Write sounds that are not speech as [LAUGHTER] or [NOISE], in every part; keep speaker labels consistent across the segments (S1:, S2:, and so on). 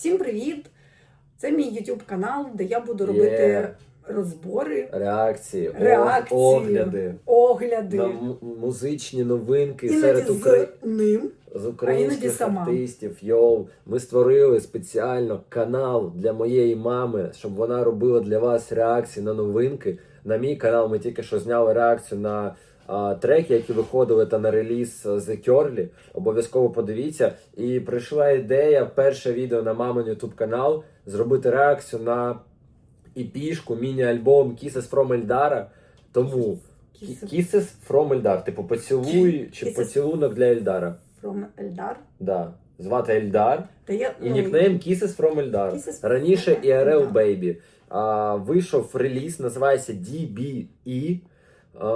S1: Всім привіт! Це мій YouTube канал, де я буду робити
S2: Є.
S1: розбори,
S2: Реакції, о-
S1: Реакції.
S2: огляди
S1: огляди.
S2: на м- музичні новинки
S1: Іноді
S2: серед Украї...
S1: з ним.
S2: з українських
S1: сама.
S2: артистів. Йоу, ми створили спеціально канал для моєї мами, щоб вона робила для вас реакції на новинки. На мій канал ми тільки що зняли реакцію на треки, які виходили та на реліз The Curly. Обов'язково подивіться. І прийшла ідея перше відео на мамин YouTube канал зробити реакцію на іпішку, міні-альбом Kisses from Eldara. Тому
S1: Kisses.
S2: From Eldar, типу поцілуй чи
S1: Kisses.
S2: поцілунок для Ельдара.
S1: From Eldar.
S2: Да. Звати Ельдар.
S1: Та я,
S2: І
S1: ну,
S2: нікнейм Kisses from Eldar.
S1: Kisses from
S2: Раніше
S1: Eldar,
S2: IRL. Baby. А, вийшов реліз, називається DBE. А,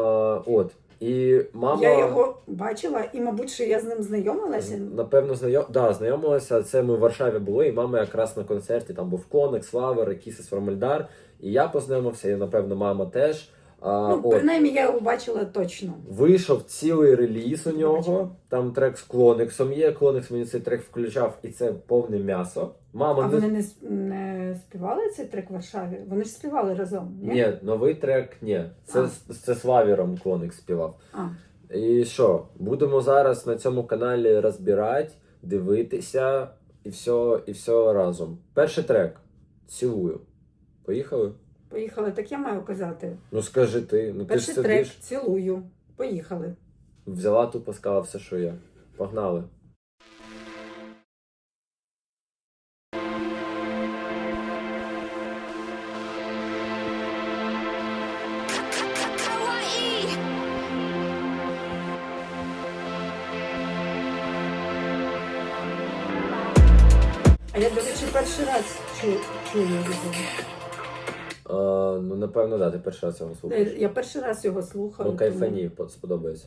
S2: от. І мама.
S1: я його бачила, і, мабуть, що я з ним знайомилася.
S2: Напевно, знайом... да, знайомилася. Це ми в Варшаві були, і мама якраз на концерті там був Коник, Славер, Kisses from І я познайомився, і напевно мама теж. А,
S1: Ну,
S2: от.
S1: принаймні, я його бачила точно.
S2: Вийшов цілий реліз у нього. Там трек з Клониксом є. Клоникс мені цей трек включав, і це повне м'ясо. Мама
S1: А
S2: не
S1: вони не, не співали цей трек в Варшаві? Вони ж співали разом, ні?
S2: Ні, новий трек ні. Це,
S1: А.
S2: з- це з Лавіром Клоникс співав.
S1: А,
S2: І що? Будемо зараз на цьому каналі розбирати, дивитися і все, і все разом. Перший трек. Цілую. Поїхали?
S1: Поїхали. Так я маю казати.
S2: Ну скажи ти. Ну ти ж
S1: Перший трек
S2: сидиш,
S1: цілую. Поїхали.
S2: взяла тупо сказала все, що є. Погнали.
S1: А я, до речі, перший раз чую, чую його.
S2: Ну напевно, да, ти перший раз його слухаєш.
S1: Я перший раз його слухаю.
S2: Ну кайфані, по- сподобається.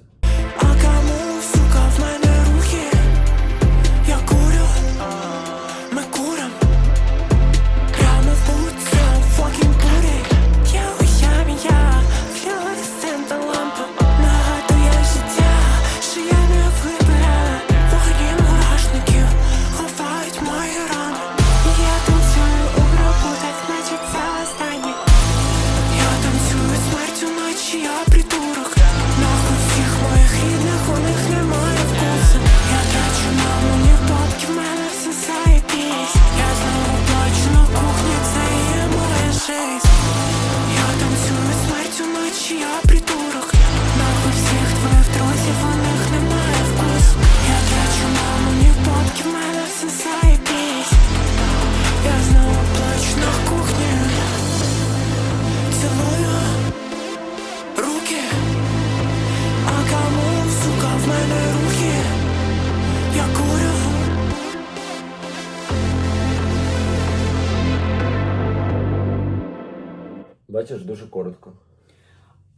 S2: Бачиш, дуже коротко.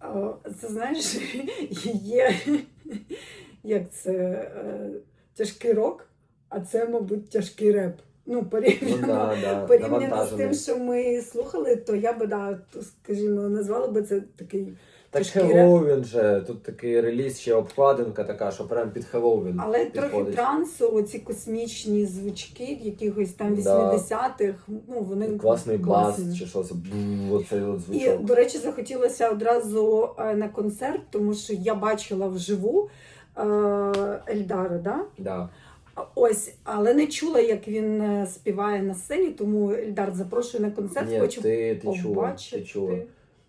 S1: О, Це знаєш, [LAUGHS] є як це е, тяжкий рок, а це, мабуть, тяжкий реп. Ну,
S2: Ну
S1: порівняно,
S2: да, да,
S1: порівняно з тим, що ми слухали, то я би, да, скажімо, назвала би це такий.
S2: Так
S1: реп.
S2: Хеллоуін же, тут такий реліз, ще обкладинка така, що прям під Хеллоуін
S1: Але трохи трансу, оці космічні звучки якихось там
S2: Да.
S1: 80-х, ну вони
S2: Класний клас,
S1: класні.
S2: чи що це бу, оцей от
S1: І,
S2: звучок.
S1: до речі, захотілося одразу е, на концерт, тому що я бачила вживу е, Ельдара, да?
S2: Да.
S1: А Ось, але не чула, як він е, співає на сцені, тому Ельдар запрошує на концерт,
S2: Ні,
S1: хочу
S2: ти, ти чула,
S1: побачити.
S2: ти чула.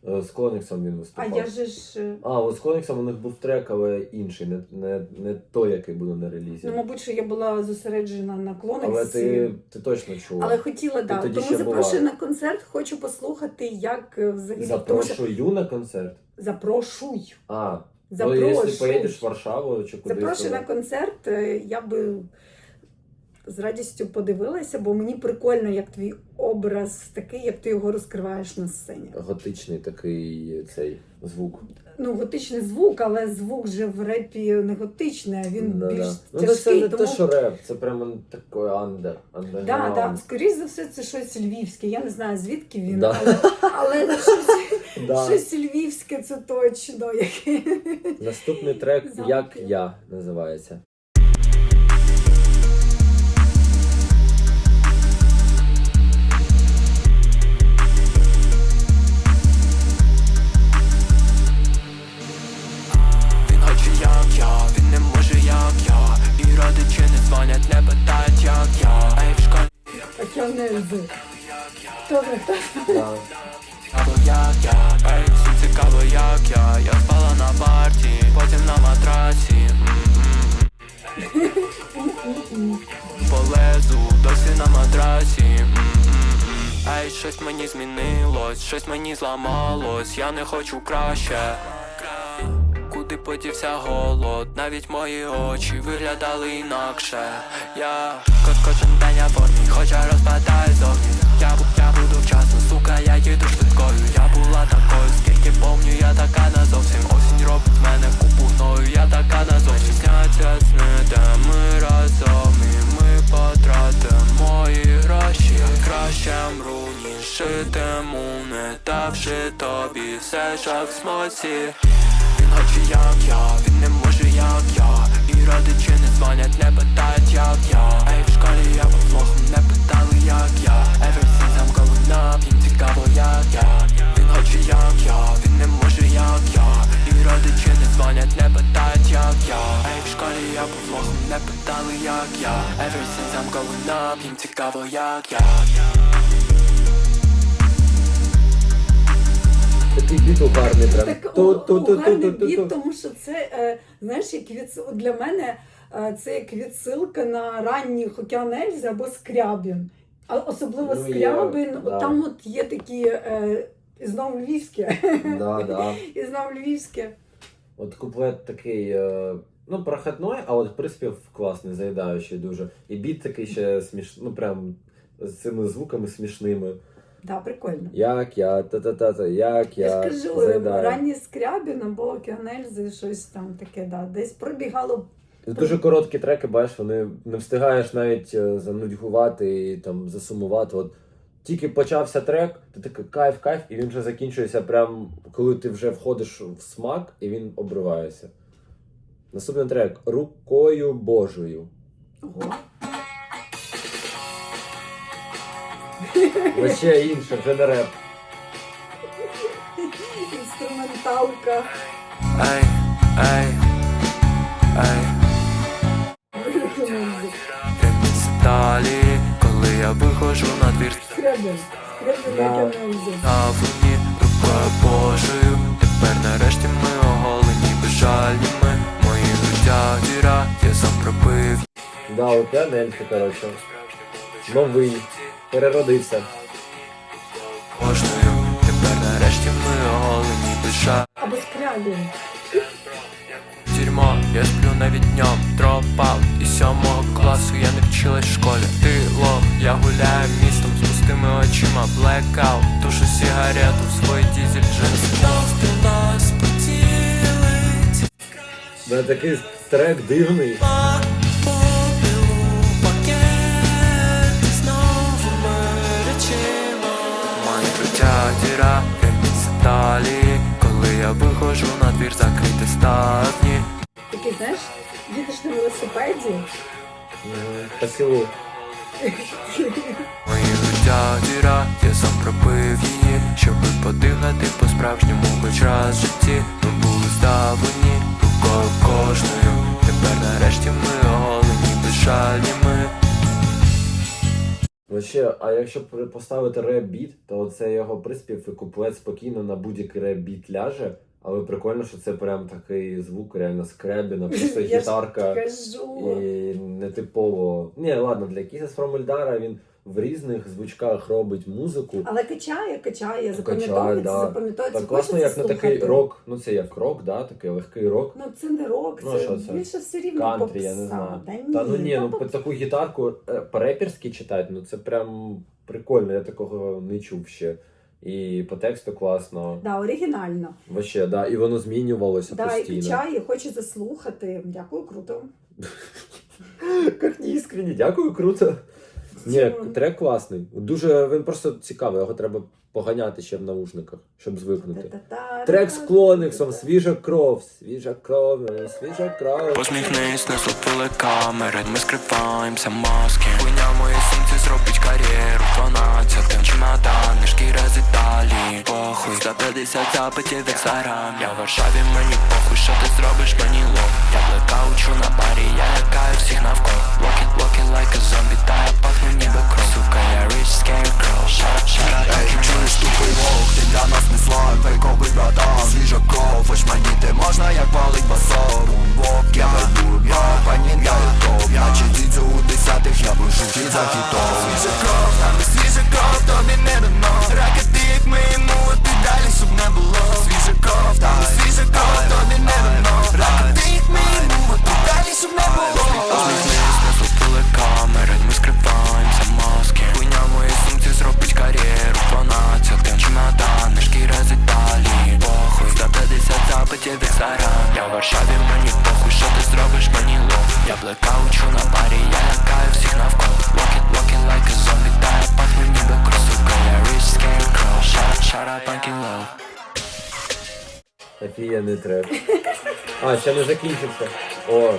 S2: Е, З Кониксом він
S1: А я же ж, е,
S2: А, от з Кониксом у них був трек, але інший, не, не, не той, який буде на релізі.
S1: ну, мабуть, що я була зосереджена на клонексі.
S2: але ти, ти точно чула.
S1: Але хотіла, да. Тому
S2: ще
S1: запрошую
S2: була.
S1: на концерт, хочу послухати, як е, взагалі. Тому.
S2: Запрошую на концерт.
S1: Запрошуй.
S2: А, ну
S1: Запрошуй.
S2: якщо поїдеш в Варшаву чи кудись.
S1: Запрошую
S2: то-
S1: на концерт, я би з радістю подивилася, бо мені прикольно, як твій образ такий, як ти його розкриваєш на сцені.
S2: Готичний такий цей звук.
S1: Ну, готичний звук, але звук же в репі не готичний, а він
S2: Да,
S1: більш
S2: да. Ну, це,
S1: тяжкий.
S2: не
S1: тому...
S2: те, що реп, це прямо такий андер.
S1: Да, да. Скоріше за все, це щось львівське. Я не знаю, звідки він,
S2: Да.
S1: але, але [LAUGHS] щось,
S2: Да.
S1: щось львівське це точно. Яке...
S2: Наступний трек. Як я називається.
S1: Ви?
S2: Да.
S3: Цікаво як я, ей, всім цікаво як я Я спала на парті, потім на матрасі Полезу, досі на матрасі Ей, щось мені змінилось, щось мені зламалось, я не хочу краще Подівся голод, навіть мої очі виглядали інакше. Я ко- кожен день я формі, хоча розпадаю зовні. Я, я буду вчасно, сука, я їду швидкою. Я була такою, скільки помню, я така назовсім Осінь робить мене купу гною, я така назовсім Сняться сни, де ми разом не тобі все, в смоці. Він хоче як я, він не може як я. І родичі не дзвонять, не питають як я. Ей, в школі я був лохом, не питали як я. Ever since I'm going up, їм цікаво як я. Він хоче як я, він не може як я. І родичі не дзвонять, не питають як я. Ей, в школі я був лохом, не питали як я. Ever since I'm going up, їм цікаво як я
S2: Такий біт угарний прям.
S1: Так
S2: Ту- ту- ту-
S1: угарний
S2: ту- ту-
S1: біт,
S2: ту.
S1: тому що це, е, знаєш, як від, для мене е, це як відсилка на ранніх океанельзи або скрябін. А особливо
S2: Ну, є,
S1: скрябін,
S2: да.
S1: там от є такі. Е, і знову львівське.
S2: Да, да. [LAUGHS]
S1: І знову львівське.
S2: От куплет такий, е, ну, проходной, а от приспів класний, заїдаючий дуже. І біт такий ще смішний, ну прям з цими звуками смішними.
S1: Да, прикольно.
S2: Як я, та-та-та-та, як я.
S1: Я ж кажу, ранні скрябін або океанельзи, щось там таке, да. десь пробігало.
S2: Дуже короткі треки, бачиш, вони не встигаєш навіть е, занудьгувати і там засумувати. От тільки почався трек, ти такий кайф, кайф, і він вже закінчується прям коли ти вже входиш в смак і він обривається. Наступний трек Рукою Божою.
S1: Ого.
S2: Вообще інше, вже не реп.
S1: Інструменталка.
S3: Ей, ей
S1: Океанельзи.
S3: Ремінь далі, коли я виходжу на двір
S2: Да.
S1: океанельзи.
S3: на вуні рукою Божою. Тепер нарешті ми оголені безжальніми. Мої життя діра, я сам пробив.
S2: Да, океан Ельфи, коротше. Новий. Переродився.
S3: Кожною. Тепер нарешті ми оголені безжаль.
S1: Або скрябін.
S3: Тюрьмо, я сплю навіть днем, дропаут із сьомого класу я не вчилась в школі. Ти лох, я гуляю містом з пустими очима, блекаут, тушу сигарету в свої дізель джинси. Навпіл нас поділить.
S2: Мене такий трек дивний.
S3: Діра, ремінь далі. Коли я виходжу на двір, закрити ставні.
S1: Такий, знаєш, їдеш на велосипеді.
S2: По селу.
S3: Моє життя діра, я сам пробив її, щоб подихати по-справжньому хоч раз в житті. Ми були здавлені рукою кожною. Тепер нарешті ми оголені безжальніми.
S2: Вообще, а якщо поставити реп-біт, то це його приспів і куплет спокійно на будь-який реп-біт ляже. Але прикольно, що це прям такий звук, реально скребіна, [LAUGHS] просто
S1: Я ж
S2: гітарка.
S1: Кажу.
S2: І нетипово. Ні, ладно, для Кіса Фромельдара він в різних звучках робить музику.
S1: Але качає, качає, запам'ятовується,
S2: да.
S1: запам'ятовується.
S2: Так класно, як на такий рок. Ну це як рок, да, такий легкий рок.
S1: Ну це не рок,
S2: Ну,
S1: це,
S2: що це?
S1: більше все рівно
S2: Кантрі,
S1: попса.
S2: я не знаю.
S1: Та ні,
S2: Та ну ні, ну
S1: поп-
S2: таку гітарку е, читати, ну це прям прикольно, я такого не чув ще. І по тексту класно.
S1: Да, оригінально.
S2: Вообще, да, і воно змінювалося
S1: Да, і
S2: постійно.
S1: качає, хоче заслухати. Дякую, круто. [LAUGHS]
S2: Як не іскренні, дякую, круто. Ні, трек класний. Дуже він просто цікавий, його треба поганяти ще в наушниках, щоб звикнути. Трек з Клониксом, свіжа кров, свіжа кров, свіжа кров.
S3: Посміхнись, нас супили камери, ми скриваємося маски. Хуйня моє сонце зробить кар'єру Одинадцятим чемодан, шкіра з Італії. Похуй, 150 запитів в Інстаграм Я в Варшаві, мені похуй, що ти зробиш, мені лох. Я блекаучу на барі, я лякаю всіх навколо. Walking, walking like a zombie, та я пахну ніби кров. Сука, я rich scarecrow, shut, shut Ей, чуєш тупий лох, ти для нас не злой, фейковий братан. Свіжа кров, хоч мені ти можна, як палить басов Бумбок, я веду, я панін, я готов Наче дідзю
S2: у десятих, я був житті за закінчився. О,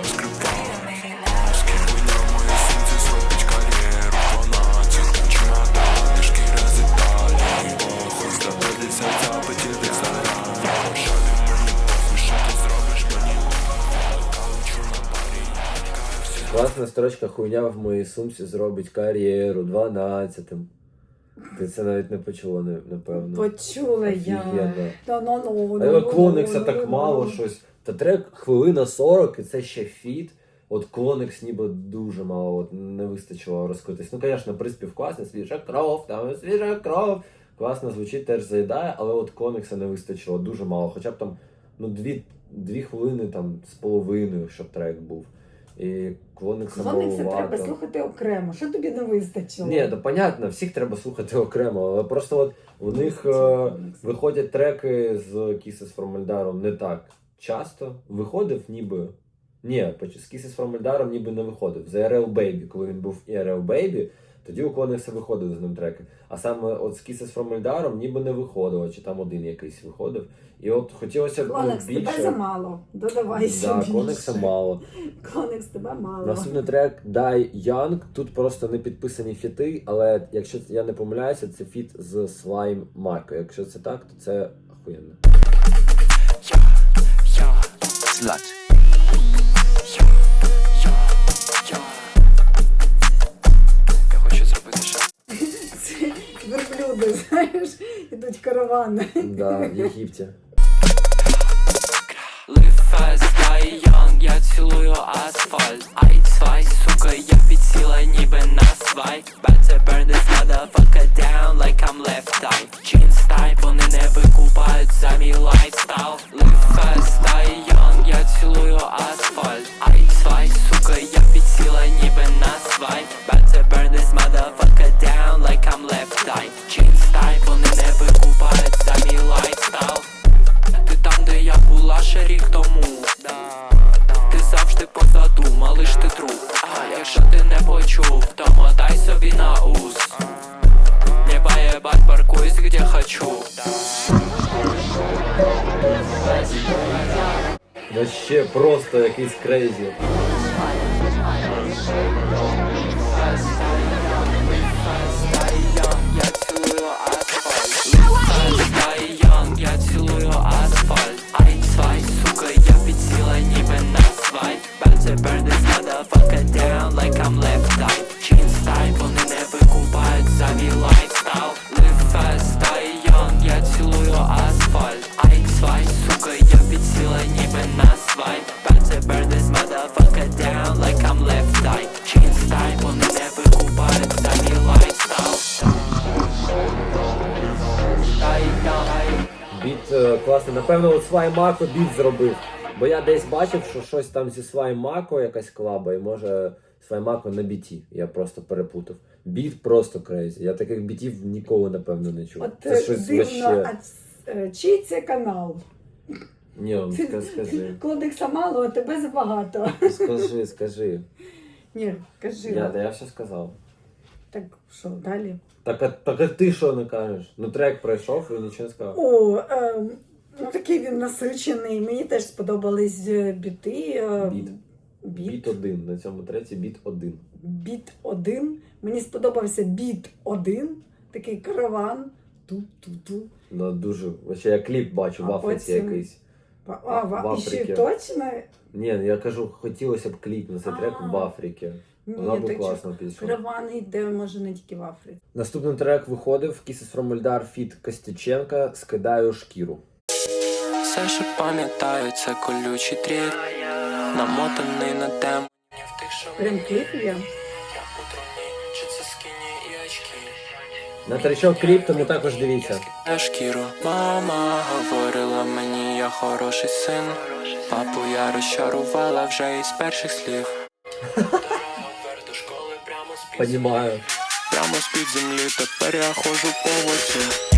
S2: класна строчка хуйня в моїй сумці зробить кар'єру 12-м. Ти це навіть не почула, напевно.
S1: Почула я.
S2: Офігенно.
S1: Та ну ну.
S2: А його Клоникса так мало щось. Та трек хвилина 40, і це ще фіт. От Клоникс ніби дуже мало, от не вистачило розкритись. Ну, звісно, приспів класний, свіжа кров, там свіжа кров. Класно звучить, теж заїдає, але от Клоникса не вистачило дуже мало. Хоча б там ну, дві, дві хвилини там з половиною, щоб трек був. І Клоникса
S1: треба слухати окремо. Що тобі не вистачило?
S2: Ні, то понятно, всіх треба слухати окремо, але просто от у них е, виходять треки з Kisses from Eldarом не так часто. Виходив ніби. Ні, поч- з Kisses from ніби не виходив. За RL Baby, коли він був RL Baby, тоді у Клоникса виходили з ним треки. А саме от з Kisses from Eldarом ніби не виходило, чи там один якийсь виходив. І от хотілося б ну,
S1: Клоникс, тебе замало. Додавай
S2: Да,
S1: собі.
S2: Клоникса мало.
S1: Клоникс, тебе мало.
S2: Наступний трек Die Young. Тут просто не підписані фіти, але якщо я не помиляюся, це фіт з Slime Marco. Якщо це так, то це охуєнно.
S3: Slut Я хочу зробити ще
S1: Це верблюди, знаєш, ідуть каравани.
S2: Да, в Єгипті.
S3: Я цілую асфальт Ай, свай, сука, я підсіла ніби на свай Better burn this motherfucker down like I'm left eye Jeans type, вони не викупають за мій fast, die young, я цілую асфальт. Ай, свай, сука, я підсіла ніби на свай Better burn this motherfucker down like I'm left eye Jeans type, вони не викупають за мій лайфстайл ти там, де я була ще рік тому
S2: Вообще просто якийсь крейзі. Класний. Напевно, от Marco біт зробив. Бо я десь бачив, що щось там зі Marco якась клаба, і може Marco на біті. Я просто перепутав. Біт просто крейзі. Я таких бітів ніколи, напевно, не чув.
S1: От
S2: Це
S1: е,
S2: щось
S1: дивно,
S2: вообще.
S1: а е, чий це канал?
S2: Ні, скажи.
S1: Клодекса мало, а тебе забагато.
S2: Скажи, скажи.
S1: Ні, кажи.
S2: Я, я все сказав.
S1: Так що, далі?
S2: Так а, так а ти що не кажеш? Ну трек пройшов і нічого не сказав.
S1: О, е, ну такий він насичений. Мені теж сподобались е, біти. е,
S2: Біт.
S1: Біт.
S2: Біт один. На цьому треці біт один.
S1: Біт один. Мені сподобався біт один. Такий караван. Ту-ту-ту.
S2: Ну дуже. Вообще я кліп бачу
S1: А
S2: в Африці
S1: потім-
S2: якийсь.
S1: А, а,
S2: В
S1: і ще
S2: Африці.
S1: точно?
S2: Ні, я кажу, хотілося б кліп на цей трек
S1: А.
S2: в Африці.
S1: Ні,
S2: Вона б
S1: так що
S2: класно підійшла.
S1: караван йде, може, не тільки в Африці.
S2: Наступний трек виходив Kisses from Eldar Fit Костюченка Скидаю шкіру.
S3: Все, що пам'ятаю, це колючий дріт Намотаний на тему.
S1: Прям кліп є.
S2: На тречок кліп, тому також дивіться.
S3: Я шкіру. Мама говорила мені, я хороший син. Папу я розчарувала вже із перших слів. Школи прямо з
S2: Понімаю.
S3: Прямо з-під землі, тепер я ходжу по воді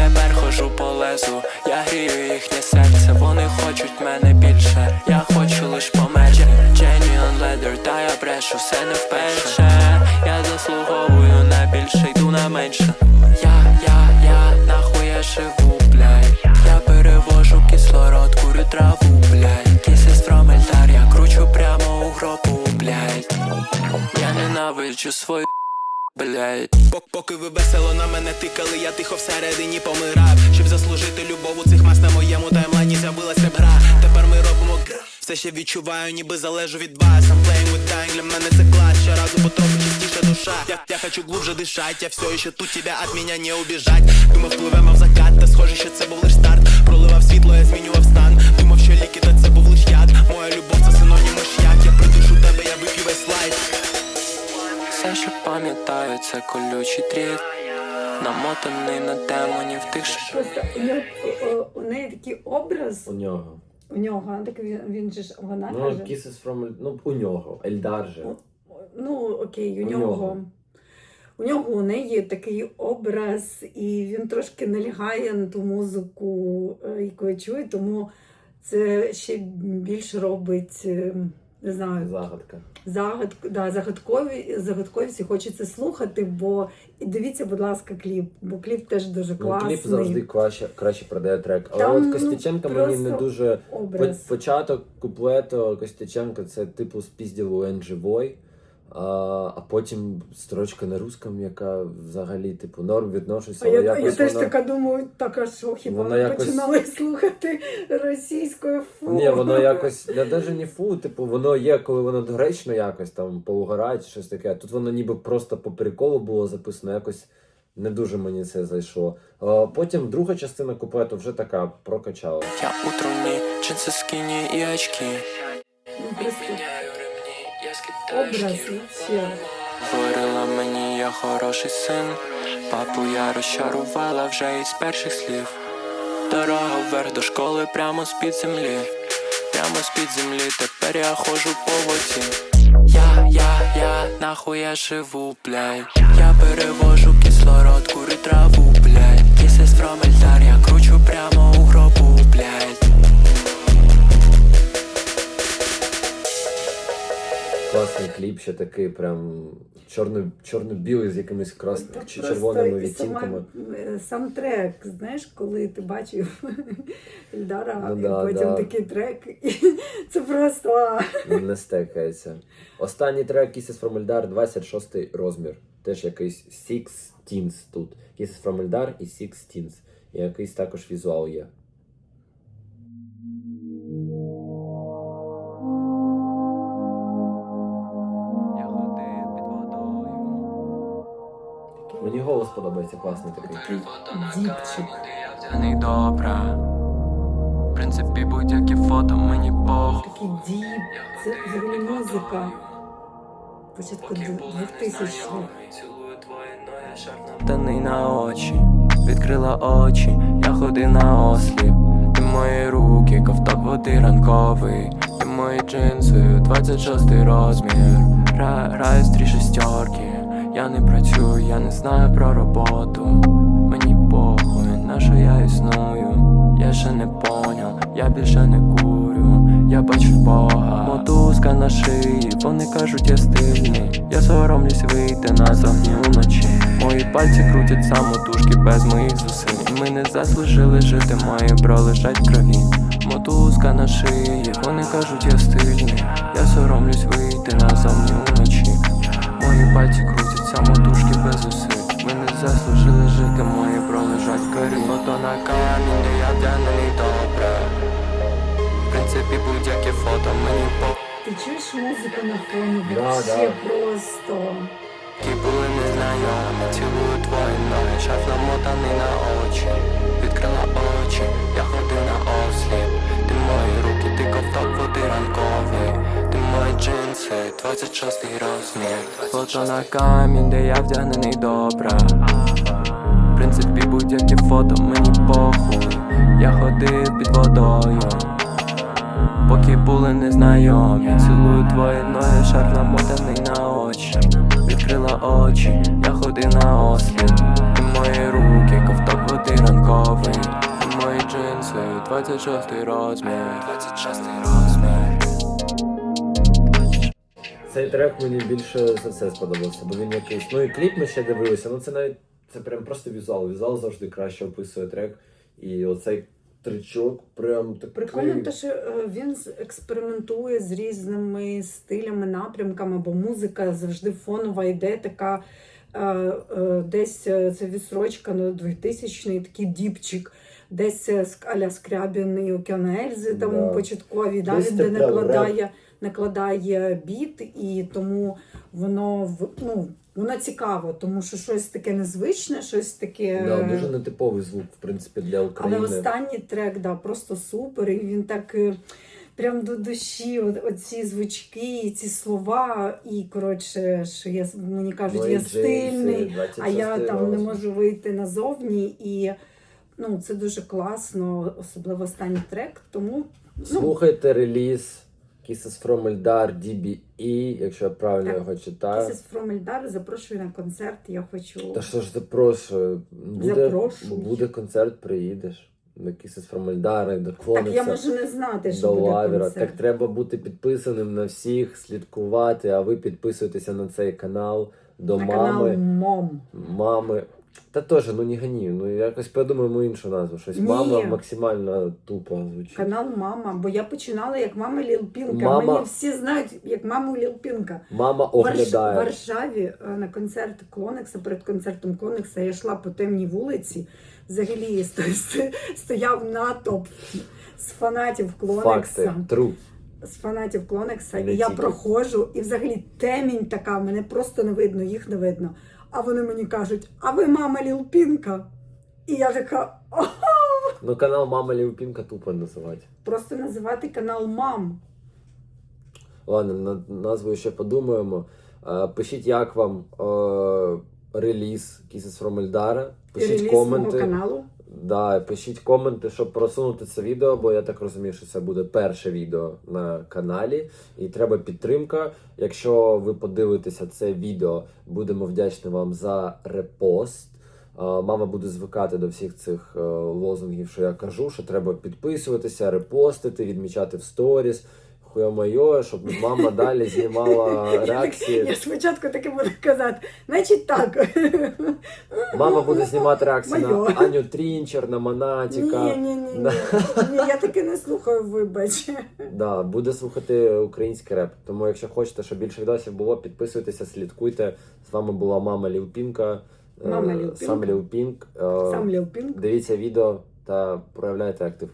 S3: Тепер, ходжу по лезу, я грію їхнє серце, вони хочуть мене більше, я хочу лиш померти Genuine leather, все не вперше. Я заслуговую на більше, йду на менше. Я, я, я, нахуй я живу, блядь. Я перевожу кислород, курю траву, блядь. Кісіс фромельтар, я кручу прямо у гробу, блядь. Я ненавиджу свою, блядь.
S4: Пок- Поки ви весело на мене тикали, я тихо всередині помирав. Щоб заслужити любов у цих мас на моєму таймлайні з'явилася б гра. Тепер ми робимо гра. Все ще відчуваю, ніби залежу від вас. I'm playing with time, для мене це клас. Щоразу потроху чистіша душа. Я, я хочу глубже дышать, я все ще тут тебя от меня не убіжать. Думав, пливемо в закат, та схоже, що це був лиш старт. Проливав світло, я змінював стан.
S3: Все, що пам'ятаю, це колючий дріт. Намотаний на демонів тих, що
S1: Просто у, нього, у, у неї такий образ
S2: У нього.
S1: у нього, так він, він же ж вона
S2: Ну,
S1: каже.
S2: Kisses from... Ну, у нього. Ельдар же.
S1: Ну, окей, у,
S2: У
S1: нього.
S2: нього.
S1: У нього у неї такий образ, і він трошки налягає на ту музику, е, яку я чую, тому це ще більш робить, е, не знаю,
S2: Загадка.
S1: загадку, да, загадкові, загадкові всі хочеться слухати, бо і дивіться, будь ласка, кліп, бо кліп теж дуже
S2: Ну,
S1: класний.
S2: кліп завжди краще, краще продає трек. Але
S1: Там,
S2: от
S1: ну,
S2: Костяченка мені не дуже.
S1: Образ.
S2: Початок куплету Костяченка це типу спізділу у Живой, а, а потім строчка на русском, яка взагалі типу норм відношуся.
S1: А я, я
S2: якось
S1: теж
S2: вона...
S1: така думаю, так а що, хіба ми
S2: якось-
S1: починали [LAUGHS] слухати російською фу?
S2: Ні, воно якось я навіть не фу, типу, воно є, коли воно доречно якось там поугарає чи щось таке. Тут воно ніби просто по приколу було записано, якось не дуже мені це зайшло. А, потім друга частина куплету вже така прокачала.
S3: я у труні, джинси скіні і очки.
S1: Ну, просто
S3: я скидаю
S1: образ
S3: шкіру.
S1: і все.
S3: Говорила мені, я хороший син. Папу я розчарувала вже із перших слів. Дорога вверх до школи прямо з-під землі. Прямо з-під землі, тепер я ходжу по воді. Я, я, я, нахуй я живу, блядь. Я перевожу кислород, курю траву, блядь. Кісес фромельтар, я кручу прямо
S2: Класний кліп, ще такий прям чорно, чорно-білий з якимись крас...
S1: Так
S2: чи червоними
S1: сама-
S2: відтінками.
S1: е, Сам трек, знаєш, коли ти бачив [LAUGHS] Ільдара,
S2: Ну
S1: і
S2: да,
S1: потім
S2: да.
S1: такий трек, і [LAUGHS] це просто а.
S2: Не стекається. Останній трек Kisses from Eldar, 26 розмір. Теж якийсь Six Teens тут. Kisses from Eldar і Six Teens. І якийсь також візуал є. Голос подобається класний такий.
S1: діпчик.
S3: вдягний. В принципі, будь-які фото мені похуй.
S1: Такий діп, це взагалі музика. Початку 2000-х.
S3: Таний на очі, відкрила очі, я ходив на осліп. Ти мої руки, ковток води ранковий. Ти мої джинси, 26 розмір. Гра, граю з три шестерки. Я не працюю, я не знаю про роботу. Мені похуй, на що я існую. Я ще не поняв, я більше не курю. Я бачу Бога, мотузка на шиї, вони кажуть, я стильний. Я соромлюсь вийти назовні уночі. Мої пальці крутять самотужки без моїх зусиль. Ми не заслужили жити, мої бро лежать в крові. Мотузка на шиї, вони кажуть, я стильний. Я соромлюсь вийти назовні уночі. Мої пальці крутять самотужки без зусиль. Ми не заслужили жити, мої бро лежать в крові. Фото на камінь, де я вдягнений добре. В принципі, будь-яке фото мені по.
S1: Ти чуєш музику на фоні?
S2: Да,
S1: Вообще
S2: да.
S1: просто.
S3: Ті були незнайомі, цілую твої ноги, шарф намотаний на очі, відкрила очі, я ходив на осліп. Ти мої руки, ти ковток води ранковий, мої джинси, 26 розмір. Фото на камінь, де я вдягнений добре. В принципі, будь-яке фото мені похуй. Я ходив під водою. Поки були незнайомі, цілую твої ноги, шарф намотаний на очі. Відкрила очі, я ходив на осліп. Ти мої руки, ковток води ранковий. Ти мої джинси, 26 розмір. 26 розмір.
S2: Цей трек мені більше за все сподобався, бо він якийсь. Ну і кліп ми ще дивилися. Ну це навіть це прям просто візуал. Візуал завжди краще описує трек. І оцей тричок прям такий.
S1: Прикольно, те, що е, він з- експериментує з різними стилями, напрямками, бо музика завжди фонова йде така. е, е, Десь е, це відсрочка на 2000-й, такий діпчик, десь е, ск- аля Скрябін і Океан Ельзи, там
S2: Да.
S1: початкові, да,
S2: Десь
S1: де
S2: прям
S1: накладає, накладає біт, і тому воно ну, воно цікаво, тому що щось таке незвичне, щось таке.
S2: Да, дуже нетиповий звук, в принципі, для України.
S1: Але останній трек, да, просто супер. І він так е, прям до душі, оці звучки, ці слова. І коротше, що я мені кажуть,
S2: і
S1: я стильний, а я там не можу вийти назовні. І ну, це дуже класно, особливо останній трек. Тому ну,
S2: Слухайте реліз Kisses from Eldar DBE, якщо я правильно його читаю.
S1: Kisses from Eldar запрошую на концерт. Я хочу.
S2: Та що ж запрошую? Буде,
S1: Запрошуй.
S2: буде концерт, приїдеш. На Kisses from Eldar, до
S1: Так, я можу не знати, що
S2: до
S1: буде
S2: лавера.
S1: концерт.
S2: Так треба бути підписаним на всіх, слідкувати, а ви підписуєтеся на цей канал до
S1: на
S2: мами.
S1: канал Мом.
S2: Мами. Та теж, ну не гані. Ну якось придумаємо іншу назву. Щось
S1: Ні.
S2: мама максимально тупо звучить.
S1: Канал Мама, бо я починала як мама Ліл Пінка.
S2: Мама-
S1: Мені всі знають як маму Ліл Пінка.
S2: Мама
S1: В
S2: оглядає.
S1: В Варшаві е, на концерт Клонекса, перед концертом Клонекса я йшла по темній вулиці. Взагалі сто- сто- стояв натовп з фанатів
S2: Факти.
S1: Клонекса.
S2: Тру.
S1: З фанатів Клонекса.
S2: І не
S1: І я
S2: тільки.
S1: проходжу, і взагалі темінь така, мене просто не видно, їх не видно. А вони мені кажуть: а ви мама Лілпінка? І я така!
S2: Ну канал Мама Лівпінка тупо називати.
S1: просто називати канал Мам.
S2: Ладно, над назвою ще подумаємо. Е, Пишіть, як вам е, реліз Kisses from Eldar. Пишіть
S1: реліз мого
S2: коменти.
S1: каналу.
S2: Да, пишіть коменти, щоб просунути це відео, бо я так розумію, що це буде перше відео на каналі. І треба підтримка. Якщо ви подивитеся це відео, будемо вдячні вам за репост. Мама буде звикати до всіх цих е, лозунгів, що я кажу, що треба підписуватися, репостити, відмічати в сторіс. Хуя-моє, щоб мама далі знімала реакції.
S1: я спочатку таки буду казати, значить так.
S2: Мама буде знімати реакції на. Аню Трінчер, на Монатіка.
S1: Ні, ні, ні, ні. Ні, я таки не слухаю, вибач.
S2: Да, буде слухати український реп. Тому, якщо хочете, щоб більше відосів було, підписуйтеся, слідкуйте. З вами була мама Лівпінка.
S1: Мама Ліл
S2: Сам Лівпінк.
S1: Сам Лівпінк.
S2: Дивіться відео та проявляйте актив.